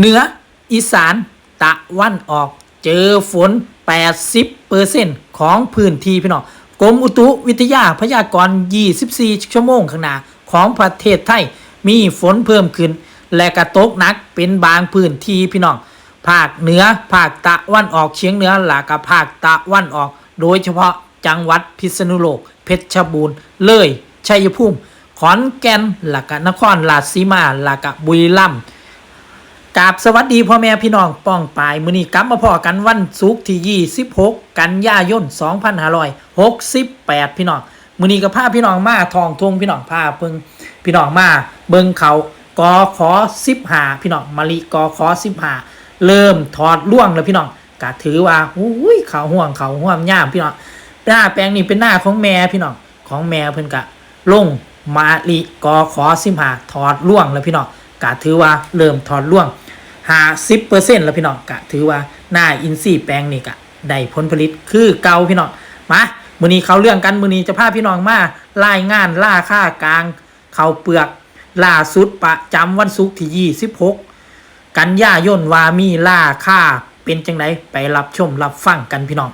เหนืออีสานตะวันออกเจอฝน 80%ของพื้นที่พี่น้องกรมอุตุวิทยาพยากรณ์ 24 ชั่วโมงข้างหน้าของประเทศไทยมีฝนเพิ่มขึ้น และกระตกหนักเป็นบางพื้นที่พี่น้องภาคเหนือภาคตะวันออกเฉียงเหนือและก็ภาคตะวันออก โดยเฉพาะจังหวัดพิษณุโลก เพชรบูรณ์ เลยชัยภูมิ ขอนแก่นและก็นครราชสีมาและก็บุรีรัมย์ กาบสวัสดีพ่อแม่พี่น้องป้องปายมือนี้กลับมาพอกันวันศุกร์ที่ 26 กันยายน 2568 พี่น้องมือนี้ก็พาพี่น้องมาทองทงพี่น้องพาเพิ่งพี่น้องมาเบิงเขากอขอ15พี่น้องมะลิกอขอ15เริ่มถอดล่วงแล้วพี่น้องก็ถือว่าอุ้ยเขาห่วงเขาห่วงย่ามพี่น้องหน้าแปลงนี้เป็นหน้าของแม่พี่น้องของแม่เพิ่นก็ลงมาลิกอขอ15ถอดล่วงแล้วพี่น้อง ก็ถือว่าเริ่มถอดล่วงหาสิบเปอร์เซ็นต์แล้วพี่น้องกะถือว่าหน้าอินซีแปลงนี่กะได้ผลผลิตคือเก่าพี่น้องมามือนี้เขาเรื่องกันมือนี้จะพาพี่น้องมารายงานล่าค่ากลางเขาเปลือกล่าสุดประจำวันศุกร์ที่ยี่สิบหกกันยายนวามีล่าค่าเป็นจังไดไปรับชมรับฟังกันพี่น้อง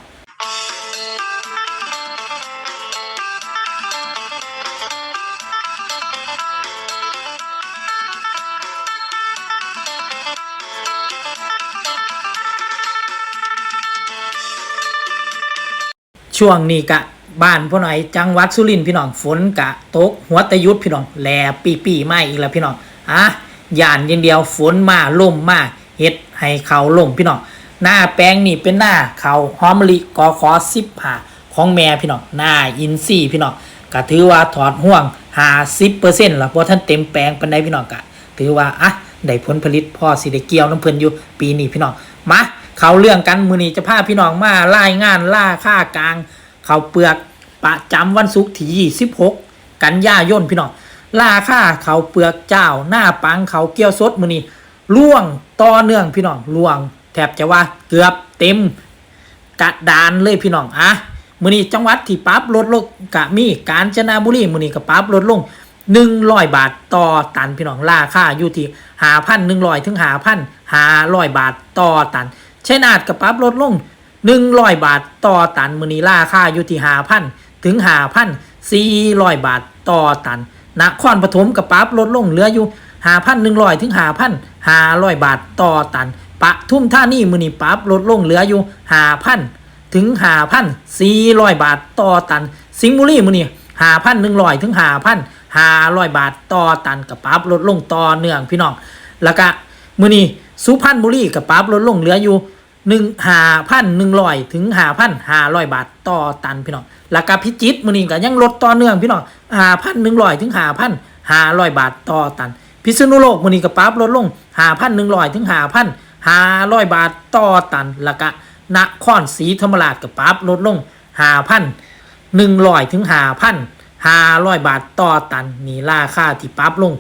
ช่วงนี้กะบ้านพ่อหน่อยจังหวัดสุรินทร์พี่น้องฝนกะตกหัวตะยุดพี่น้องแหลปีปีๆมาอีกแล้วพี่น้องอะย่านอย่างเดียวฝนมาล่มมาเฮ็ดให้เขาล่มพี่น้องหน้าแปลงนี่เป็นหน้าเขาหอมลิกอขอสิบหาของแม่พี่น้องหน้าอินซี่พี่น้องก็ถือว่าถอดห่วงหาสิบเปอร์เซ็นต์ละเพราะท่านเต็มแปลงปันไดพี่น้องกะถือว่าอะได้ผลผลิตพ่อสิได้เกี่ยวน้ำเพลินอยู่ปีนี้พี่น้องมา เขาเรื่องกันมือนี้จะพาพี่น้องมารายงานล่าค่ากลาง เขาเปลือกประจำวันศุกร์ที่26กันยายนพี่น้องราคาเขาเปลือกเจ้าหน้าปังเขาเกี่ยวสดมือนี้ล่วงต่อเนื่องพี่น้องล่วง แทบจะว่าเกือบเต็มกระดานเลยพี่น้องอะมือนี้จังหวัดที่ปรับลดลงกะมีกาญจนบุรีมือนี้ก็ปรับลดลง100บาทต่อตันพี่น้องราคาอยู่ที่5,100ถึง5,500บาทต่อตัน ชัยนาทก็ปรับลดลงหนึ่งร้อยบาทต่อตันมือนีราคาอยู่ที่หาพันถึงหาพันสี่ร้อยบาทต่อตันนครปฐมกับปรับลดลงเหลืออยู่หาพันหนึ่งร้อยถึงหาพันหาร้อยบาทต่อตันปะทุ่มท่านี่มือนีปรับลดลงเหลืออยู่หาพันถึงหาพันสี่ร้อยบาทต่อตัน สิงห์บุรีมือนีหาพันหนึ่งร้อยถึงหาพันหาร้อยบาทต่อตันกับปรับลดลงต่อเนื่องพี่น้องแล้วก็มือนีสุพรรณบุรีกับปรับลดลงเหลืออยู่ หนึ่งหาพันหนึ่งร้อยถึงหาพันหาร้อยบาทต่อตันพี่น้องราคาพิจิตรมือนี้ก็ยังลดต่อเนื่องพี่น้องหาพันหนึ่งร้อยถึงหาพันหาร้อยบาทต่อตัน พิษณุโลกมือนี้ก็ปรับลดลงหาพันหนึ่งร้อยถึงหาพันหาร้อยบาทต่อตันแล้วก็นครศรีธรรมราชก็ปรับลดลงหาพันหนึ่งร้อยถึงหาพันหาร้อยบาทต่อตันนี่ราคาที่ปรับลง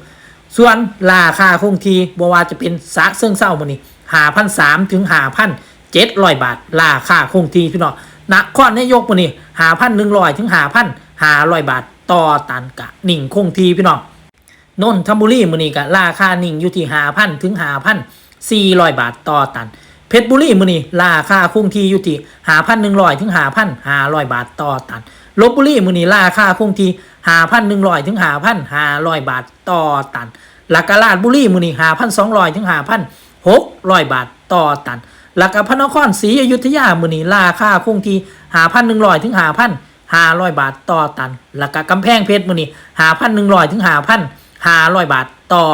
ส่วนราคาคงทีบว่าจะเป็นซักเสื่องเศร้ามันนี่หาพันสามถึงหาพัน เจ็ดร้อยบาทราคาคงที่พี่น้องนครนายกมันนี่หาพันหนึ่งร้อยถึงหาพันหาร้อยบาทต่อตันกะหนิ่งคงที่พี่น้องนนทบุรีมันนี่กะราคาหนิ่งอยู่ที่หาพันถึงหาพันสี่ร้อยบาทต่อตัน เพชรบุรีมันนี่ราคาคงที่อยู่ที่หาพันหนึ่งร้อยถึงหาพันหาร้อยบาทต่อตันลบบุรีมันนี่ราคาคงที่หาพันหนึ่งร้อยถึงหาพันหาร้อยบาทต่อตันลักกะลาดบุรีมือนี่หาพันสองร้อยถึงหาพันหกร้อยบาทต่อตัน ลักกะพระนครศรีอยุธยามือนี่ราคาคงที่หาพันหนึ่งร้อยถึงหาพันห้าร้อยบาทต่อตันลักกะกำแพงเพชรมือนีหาพันหนึ่งร้อยถึงหาพันห้าร้อยบาทต่อ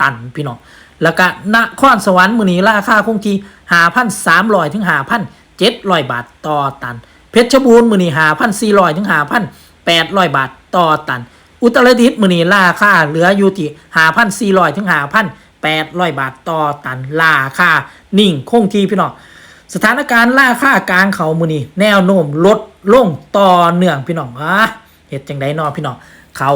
ตันพี่น้องแล้วก็นครสวรรค์มือนี่ราคาคงที่หาพันสามร้อยถึงหาพันเจ็ดร้อยบาทต่อตัน เพชรบูรณ์มือนีหาพันสี่ร้อยถึงหาพันแปดร้อยบาทต่อตัน อุตรดิตถ์มือนี้ราคาเหลืออยู่ที่หาพันสี่ร้อยถึงหาพัน แปดร้อยบาทต่อตันราคานิ่งคงที่พี่น้องสถานการณ์ราคากลางเขามือนี้แนวโน้มลดลงต่อเนื่องพี่น้องอะเหตุจังไดนอพี่น้องเขา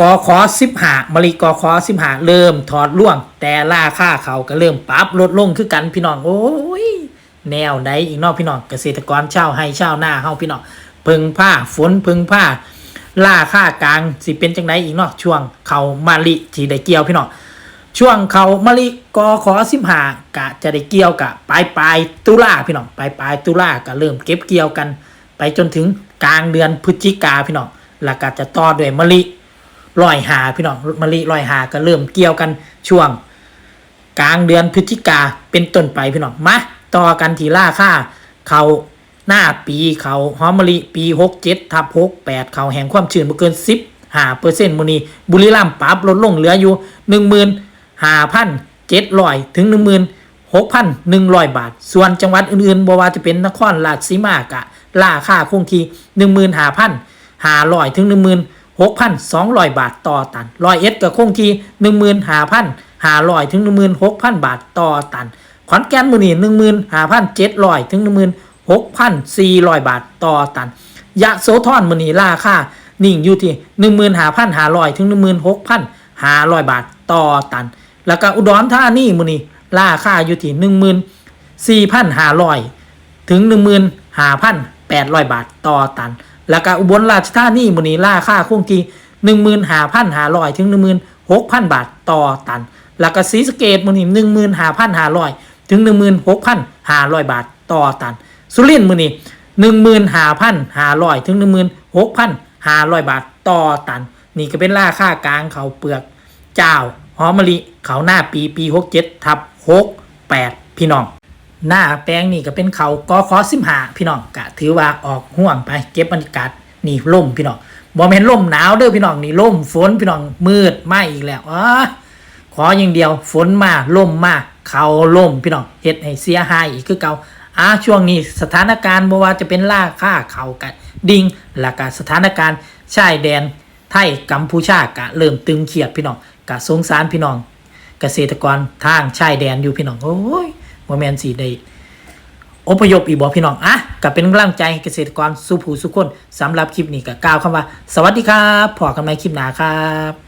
กอขอสิบหามะลิกอขอสิบหาเริ่มถอดล่วง แต่ราคาเขาก็เริ่มปรับลดลงคือกันพี่น้องโอ้ยแนวใดอีกนอกพี่น้องเกษตรกรเช่าให้เช่าหน้าเฮาพี่น้องพึงผ้าฝนพึงผ้าล่าค่ากลางสิเป็นจังไดอีกนาะช่วงเขามาลิที่ได้เกี่ยวพี่น้อง ช่วงเขามะลิกอขอสิบหากะจะได้เกี่ยวกะปลายปลายตุลาพี่น้องปลายปลายตุลากะเริ่มเก็บเกี่ยวกัน ไปจนถึงกลางเดือนพฤศจิกาพี่น้องแล้วก็จะต่อด้วยมะลิลอยหาพี่น้องมะลิลอยหาก็เริ่มเกี่ยวกันช่วง กลางเดือนพฤศจิกาเป็นต้นไปพี่น้องมาต่อกันทีล่าค่าเขาหน้าปีเขาหอมมะลิปีหกเจ็ดทับหกแปดเขาแห่งความชื้นบ่เกินสิบห้าเปอร์เซ็นต์มูนีบุรีรัมย์ปรับลดลงเหลืออยู่หนึ่ง ห้าพันเจ็ดร้อยถึงหนึ่งหมื่นหกพันหนึ่งร้อยบาท ส่วนจังหวัดอื่นๆบ่ว่าจะเป็นนครราชสีมากะราค่าคงที่หนึ่งหมื่นห้าพันห้าร้อยถึงหนึ่งหมื่นหกพันสองร้อยบาทต่อตันร้อยเอ็ดก็คงที่หนึ่งหมื่นห้าพันห้าร้อยถึงหนึ่งหมื่นหกพันบาทต่อตัน ขอนแก่นมือนี่หนึ่งหมื่นห้าพันเจ็ดร้อยถึงหนึ่งหมื่นหกพันสี่ร้อยบาทต่อตัน ยะโสธรมือนี่ราค่านิ่งอยู่ที่หนึ่งหมื่นห้าพันห้าร้อยถึงหนึ่งหมื่นหกพันห้าร้อยบาทต่อตัน แล้วก็อุดรธานีมือนี่ราคาอยู่ที่หนึ่งหมื่นสี่พันห้าร้อยถึงหนึ่งหมื่นห้าพันแปดร้อยบาทต่อตัน แล้วก็อุบลราชธานีมือนี่ราคาคงที่หนึ่งหมื่นห้าพันห้าร้อยถึงหนึ่งหมื่นหกพันบาทต่อตัน แล้วก็ศรีสะเกดมือนี่หนึ่งหมื่นห้าพันห้าร้อยถึงหนึ่งหมื่นหกพันห้าร้อยบาทต่อตัน สุรินทร์มือนี่หนึ่งหมื่นห้าพันห้าร้อยถึงหนึ่งหมื่นหกพันห้าร้อยบาทต่อตัน นี่ก็เป็นราคากลางเขาเปลือกเจ้าหอมมะลิ เขาหน้าปีปีหกเจ็ดทับหกแปดพี่น้อง หน้าแปลงนี่ก็เป็นเขากอคอสิมหาพี่น้องกะถือว่าออกห่วงไปเก็บบรรยากาศนี่ล่มพี่น้องบอมเห็นล่มหนาวเด้อพี่น้องนี่ล่มฝนพี่น้องมืดมาอีกแล้วอ๋อขออย่างเดียวฝนมาล่มมาเขาล่มพี่น้องเฮ็ดให้เสียหายอีกคือเก่าอ่าช่วงนี้สถานการณ์บ่ว่าจะเป็นล่าค่าเขากันดิงแล้วก็สถานการณ์ชายแดนไทยกัมพูชากะเริ่มตึงเครียดพี่น้องกะสงสารพี่น้อง เกษตรกรทางชายแดนอยู่พี่น้องโอ้ยโมเมนสีได้อพยพอีกบอกพี่น้องอะก็เป็นกำลังใจเกษตรกรสุผู้สุคนสำหรับคลิปนี้ก็กล่าวคำว่า สวัสดีครับพอกันไหมคลิปหนาครับ